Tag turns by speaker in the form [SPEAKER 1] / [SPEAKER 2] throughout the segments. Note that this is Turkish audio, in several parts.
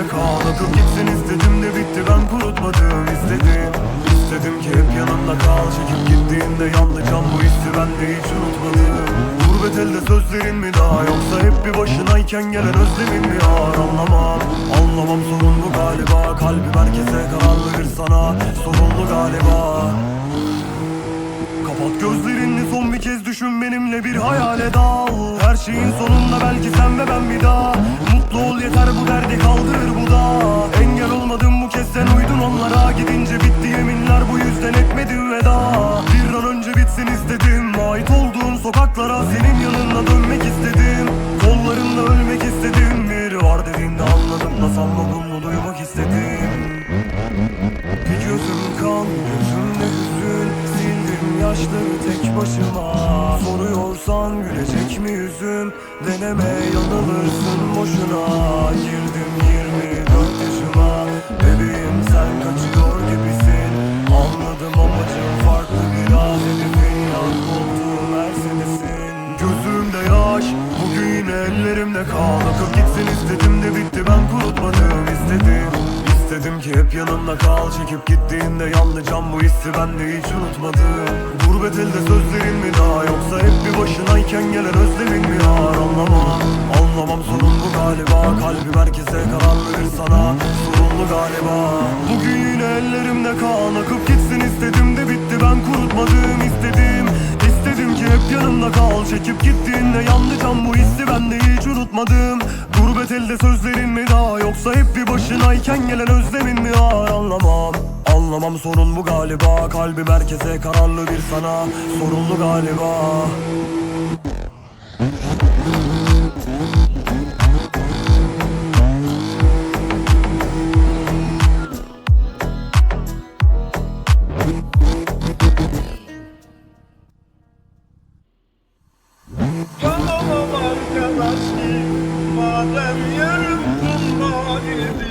[SPEAKER 1] ellerimde kal gitsin istedim de bitti. Ben kurutmadım istedim İstedim ki hep yanımda kal. Çekip gittiğinde yandı can bu hissi ben de hiç unutmadım. Gurbet elde sözlerin mi daha? Yoksa hep bir başınayken gelen özlemin mi yar anlamam Anlamam sorun bu galiba. Kalbim herkese kararlıdır sana. Sorunlu galiba Kapat gözlerini son bir kez düşün benimle bir hayale dal. Her şeyin sonunda belki sen ve ben bir daha. Mutlu ol yeter bu derdi kaldırır bu da. Engel olmadım bu kez sen uydun onlara. Gidince bitti yeminler bu yüzden etmedim veda. Bir an önce bitsin istedim. Ait olduğum sokaklara senin başıma. Soruyorsan gülecek mi yüzüm Deneme yanılırsın boşuna. Girdim 24 yaşıma. Bebeğim sen kaçıyor gibisin. Anladım amacım farklı biraz Hedefin. Yan koltuğum Mercedes'in. Gözümde yaş Bugün yine ellerimde kal. Akıp gitsin istedim de bitti ben kurutmadım istedim. İstedim ki hep yanımda kal. Çekip gittiğinde yandı can bu hissi ben de hiç unutmadım Elde sözlerin mi daha yoksa hep bir başınayken gelen özlemin mi yar anlamam Anlamam sorun bu galiba. Kalbim herkese kararlıdır sana Sorunlu galiba. Bugün yine ellerimde kan Akıp gitsin istedim de bitti. Ben kurutmadım istedim. İstedim ki hep yanımda kal. Çekip gittiğinde yandı can bu hissi. Ben de hiç unutmadım. Gurbet elde sözlerin mi daha yoksa hep bir başınayken gelen özlemin mi var? Anlamam Anlamam sorun bu galiba. Kalbim herkese kararlı bir sana. Sorunlu galiba.
[SPEAKER 2] Tamam arkadaş ki madem yarımsın mahalledi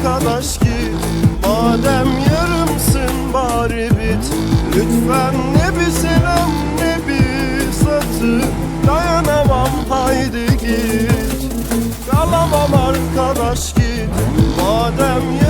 [SPEAKER 2] arkadaş git. Madem yarımsın bari bit. Lütfen ne bir selam ne bir satır Dayanamam haydi git. Kalamam arkadaş git. Madem yarımsın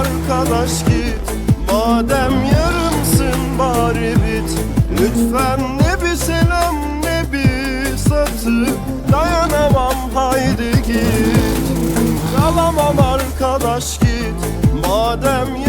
[SPEAKER 2] arkadaş git. Madem yarımsın bari bit. Lütfen ne bir selam ne bir satır Dayanamam haydi git. Kalamam arkadaş git. Madem